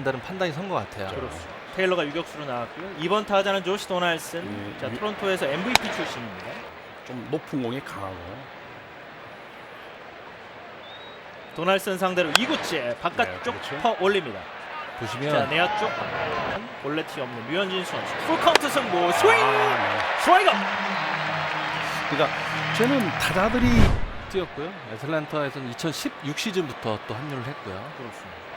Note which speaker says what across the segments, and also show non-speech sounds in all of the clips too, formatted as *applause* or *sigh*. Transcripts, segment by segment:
Speaker 1: 된다는 판단이 선 것 같아요.
Speaker 2: 그렇습니다. 테일러가 유격수로 나왔고요. 이번 타자는 조시 도날슨.
Speaker 3: 예,
Speaker 2: 자
Speaker 3: 유-
Speaker 2: 토론토에서 MVP 출신입니다.
Speaker 3: 좀 높은 공에 강하고
Speaker 2: 도날슨 상대로 2구째 바깥쪽
Speaker 3: 네, 그렇죠.
Speaker 2: 퍼 올립니다.
Speaker 1: 보시면
Speaker 2: 자 내야 쪽 볼레티 없는 류현진 선수 풀카운트 승부 스윙
Speaker 3: 아, 네.
Speaker 2: 스트라이크
Speaker 3: 그러니까 저는 타자들이
Speaker 1: 뛰었고요. 애틀란타에서는 2016 시즌부터 또 합류를 했고요.
Speaker 2: 그렇습니다.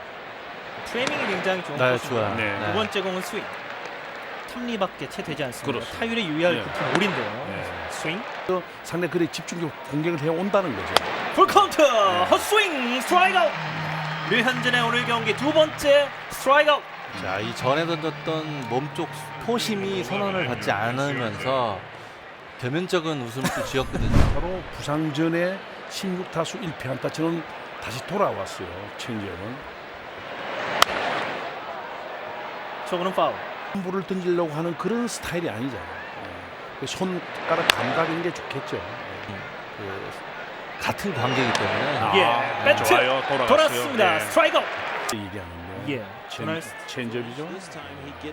Speaker 2: 트레이닝이 굉장히 좋은
Speaker 1: 네. 좋아요.
Speaker 3: 네.
Speaker 2: 두 번째 공은 스윙. 탑리밖에 채 되지 않습니다. 타율에 유의할
Speaker 3: 네.
Speaker 2: 급한 올인데요.
Speaker 3: 네.
Speaker 2: 스윙.
Speaker 3: 또 상대 그래 집중력 공격을 해 온다는 거죠.
Speaker 2: 풀카운트 헛스윙 스트라이크 아웃. 류현진의 오늘 경기 두 번째 스트라이크 아웃.
Speaker 1: 자, 이 전에 던졌던 몸쪽 포심이 선언을 받지 않으면서 겸연쩍은 웃음을 또 지었거든요. *laughs*
Speaker 3: 바로 부상 전에 16타수 1패 안타처럼 다시 돌아왔어요. 체인지업은
Speaker 2: 저거는 파울.
Speaker 3: 볼을 던지려고 하는 그런 스타일이 아니잖아요. 예. 그 손가락 감각인 게 좋겠죠. 예.
Speaker 1: 그 같은 관계이기 때문에
Speaker 3: 아,
Speaker 2: 예, 배트
Speaker 3: 좋아요. 돌아갔어요.
Speaker 2: 돌았습니다.
Speaker 3: 예.
Speaker 2: 스트라이크.
Speaker 3: 얘기하는데
Speaker 2: 예.
Speaker 3: 첸,
Speaker 2: 도날슨
Speaker 3: 체인지업이죠.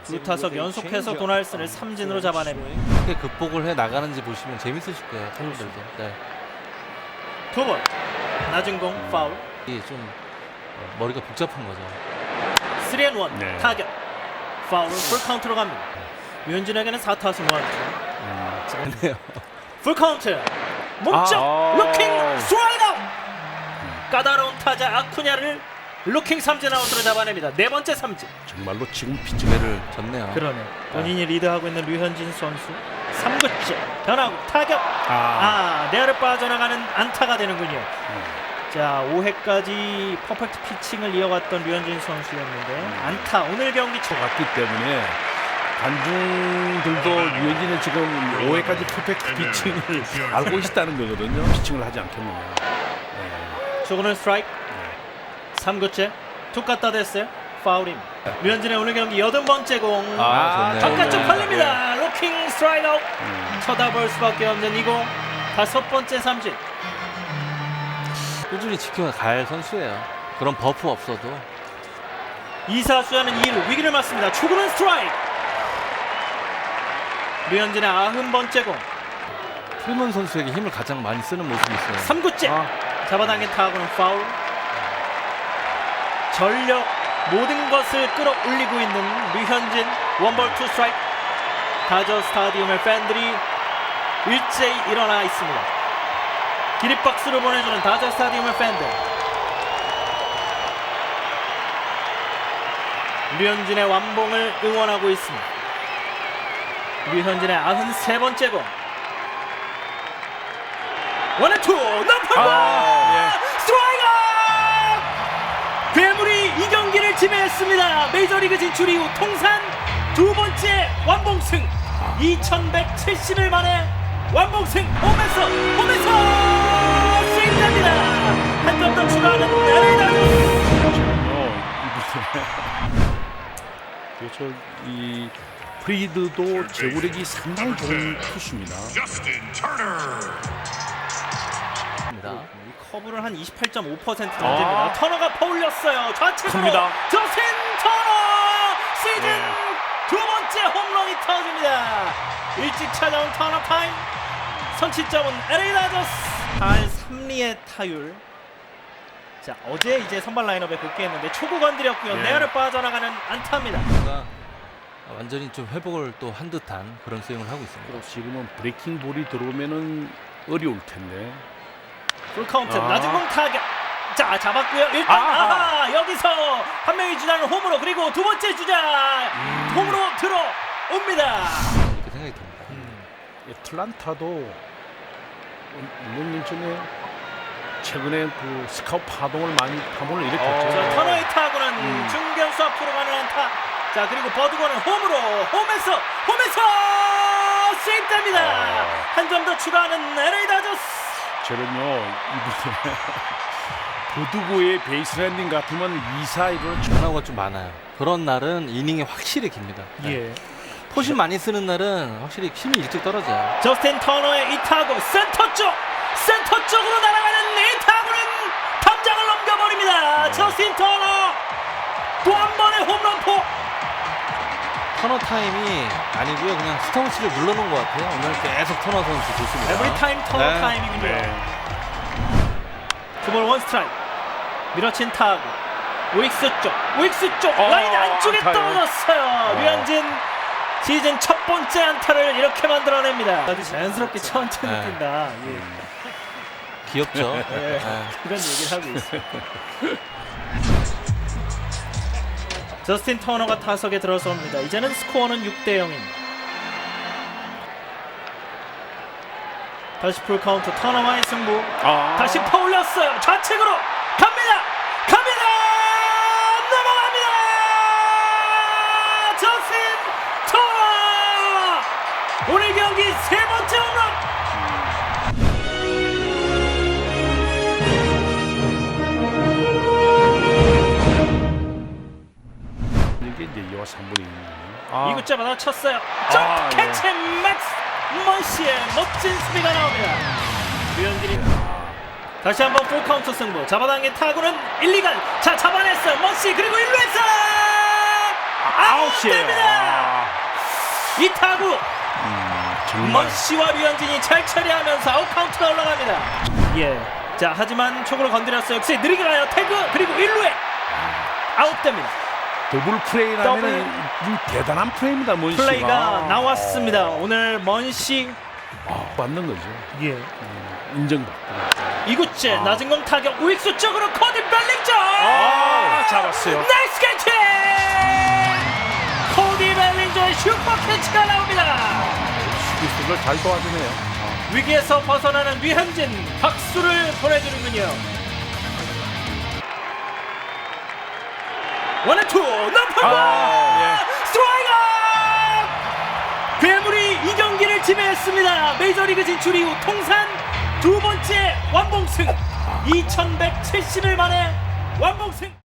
Speaker 2: 두 타석 연속해서 도날슨을 삼진으로 잡아냅니다.
Speaker 1: 어떻게 극복을 해 나가는지 보시면 재밌으실 거예요. 팬분들도. 네.
Speaker 2: 두 번. 낮은 공 파울.
Speaker 1: 이게 좀 어, 머리가 복잡한 거죠.
Speaker 2: 3앤 1
Speaker 3: 네.
Speaker 2: 타격. 파울은 풀카운트로 갑니다. 류현진에게는 4타수 무한투.
Speaker 3: 음,
Speaker 1: 네요.
Speaker 2: 풀카운트. 목적
Speaker 3: 아.
Speaker 2: 루킹 스트라이크. 까다로운 타자 아쿠냐를 루킹 삼진 아웃으로 잡아냅니다. 네 번째 삼진.
Speaker 3: 정말로 지금
Speaker 1: 기회를 졌네요.
Speaker 2: 그러네. 본인이 리드하고 있는 류현진 선수. 3구째 변화구 타격.
Speaker 3: 아,
Speaker 2: 아, 내야를 빠져나가는 안타가 되는군요.
Speaker 3: 음.
Speaker 2: 자, 5회까지 퍼펙트 피칭을 이어갔던 류현진 선수였는데
Speaker 3: 음.
Speaker 2: 안타 오늘 경기 초
Speaker 3: 갔기 때문에 관중들도 유현진의 지금 5회까지 퍼펙트 피칭을 알고 있다는 거거든요. 피칭을 하지 않겠느냐. 네.
Speaker 2: 저거는 스트라이크. 3구째 툭 갖다 댔어요. 파울입니다. 류현진의 오늘 경기 여덟 번째 공.
Speaker 1: 아, 좋네요.
Speaker 2: 바깥쪽
Speaker 1: 네.
Speaker 2: 팔립니다. 로킹 스트라이크 아웃.
Speaker 3: 음.
Speaker 2: 쳐다볼 수밖에 없는 이공. 다섯 번째 삼진.
Speaker 1: 꾸준히 지켜갈 선수예요. 그런 버프 없어도
Speaker 2: 2사수하는 2루 위기를 맞습니다. 초구는 스트라이크. 류현진의 아흔 번째 공.
Speaker 1: 풀먼 선수에게 힘을 가장 많이 쓰는 모습이 있어요.
Speaker 2: 3구째
Speaker 3: 아,
Speaker 2: 잡아당긴 타구는 파울 전력 모든 것을 끌어올리고 있는 류현진 원볼 투 스트라이크 다저 스타디움의 팬들이 일제히 일어나 있습니다 기립박수를 보내주는 다저 스타디움의 팬들. 류현진의 완봉을 응원하고 있습니다. 류현진의 93번째 공. 원앤투 공
Speaker 3: 아,
Speaker 2: 스트라이크! 괴물이 이 경기를 지배했습니다. 메이저리그 진출 이후 통산 두 번째 완봉승. 2170일 만에 완봉승. 홈에서 홈에서 세입됩니다. 한 점 더 추가하는 LA 다저스.
Speaker 3: 지금요, 이분은 그렇죠. 이 프리드도 제구력이 상당히 좋은 투수입니다.
Speaker 2: 이 커브를 한 28.5% 던집니다. 터너가 퍼올렸어요. 좌측으로. 저신 터너 시즌
Speaker 3: 네.
Speaker 2: 두 번째 홈런이 터집니다. 일찍 찾아온 터너 타임. 선취점은 LA 다저스. 8 3리의 타율. 자 어제 이제 선발 라인업에 복귀했는데 초구 건드렸고요.
Speaker 3: 네.
Speaker 2: 내야를 빠져나가는 안타입니다.
Speaker 1: 뭔가 완전히 좀 회복을 또 한 듯한 그런 스윙을 하고 있습니다.
Speaker 3: 지금은 브레이킹 볼이 들어오면은 어려울 텐데.
Speaker 2: 풀 카운트
Speaker 3: 아.
Speaker 2: 낮은 공 타격. 자 잡았고요. 일단
Speaker 3: 아하.
Speaker 2: 아하 여기서 한 명이 주자는 홈으로 그리고 두 번째 주자
Speaker 3: 음.
Speaker 2: 홈으로 들어옵니다.
Speaker 1: 이렇게 생각이 듭니다.
Speaker 3: 애틀란타도 물론 전에 최근에 그 스카우트 파동을 많이 파문을 일으켰죠.
Speaker 2: 자, 터너의 타구는
Speaker 3: 음.
Speaker 2: 중견수 앞으로 가는 안타. 자 그리고 버드건은 홈으로 홈에서 홈에서 세입됩니다.
Speaker 3: 아.
Speaker 2: 한점 더 추가하는 LA 다저스.
Speaker 3: 저는요 이분의 *laughs* 도두고의 베이스 랜딩 같으면 2사 1을
Speaker 1: 변화가 좀 많아요. 그런 날은 이닝이 확실히 깁니다. 네.
Speaker 2: 예.
Speaker 1: 포심 많이 쓰는 날은 확실히 힘이 일찍 떨어져요.
Speaker 2: 저스틴 터너의 이 타구 센터 쪽 센터 쪽으로 날아가는 이 타구는 담장을 넘겨버립니다.
Speaker 3: 네.
Speaker 2: 저스틴 터너 또 한 번의
Speaker 1: 터너 타임이 아니고요. 그냥 스턴치를 눌러놓은 것 같아요. 오늘 계속 터너 선수 좋습니다.
Speaker 2: 에브리 타임 터너
Speaker 1: 네.
Speaker 2: 타임이군요.
Speaker 3: 네.
Speaker 2: 투볼 원 스트라이크. 밀어친 타구. 우익수 쪽. 우익수 쪽.
Speaker 3: 어,
Speaker 2: 라인 안쪽에
Speaker 3: 안타요.
Speaker 2: 떨어졌어요.
Speaker 3: 어.
Speaker 2: 류현진 시즌 첫 번째 안타를 이렇게 만들어냅니다. 아주 자연스럽게 천천히
Speaker 1: 네.
Speaker 2: 뛴다. 예.
Speaker 1: 귀엽죠. *laughs*
Speaker 2: 네.
Speaker 1: 네.
Speaker 2: 그런 얘기를 하고 있어요. *laughs* 저스틴 터너가 타석에 들어섭니다. 이제는 스코어는 6대 0입니다. 다시 풀 카운트 터너와의 승부.
Speaker 3: 아.
Speaker 2: 다시 퍼올렸어요. 좌측으로 세 번째 홈런.
Speaker 3: 이게 이제 2와 3분의 1.
Speaker 2: 이구째 받아 쳤어요. 점프
Speaker 3: 아, 예.
Speaker 2: 캐치 맥스 먼시의 멋진 수비가 나옵니다. 류현진이 다시 한번 풀 카운트 승부. 잡아당긴 타구는 1, 2간. 자 잡아냈어요. 먼시 그리고 1루에서 아웃됩니다.
Speaker 3: 아,
Speaker 2: 이 타구
Speaker 3: 정말.
Speaker 2: 먼시와 류현진이 잘 처리하면서 아웃 카운트가 올라갑니다. 예. 자 하지만 촉으로 건드렸어요. 역시 느리게 가요. 태그 그리고 1루에 아웃됩니다.
Speaker 3: 더블 플레이라면 이 대단한 플레이입니다. 먼 씨가.
Speaker 2: 플레이가 나왔습니다. 오늘 먼시
Speaker 3: 아, 맞는 거죠.
Speaker 2: 예.
Speaker 3: 인정받고.
Speaker 2: 이구째
Speaker 3: 아.
Speaker 2: 낮은 공 타격 우익수 쪽으로 코디 벨링점
Speaker 3: 아, 잡았어요.
Speaker 2: 나이스 캐치 코디 벨링점의 슈퍼 캐치가 나옵니다
Speaker 3: 수비수를 잘 도와주네요.
Speaker 2: 위기에서 벗어나는 류현진 박수를 보내주는군요. 원앤투 높은
Speaker 3: 아,
Speaker 2: 공 스트라이크 괴물이 이 경기를 지배했습니다. 메이저리그 진출 이후 통산 두 번째 완봉승. 2170일 만에 완봉승